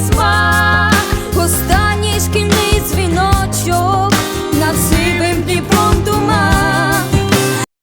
smile.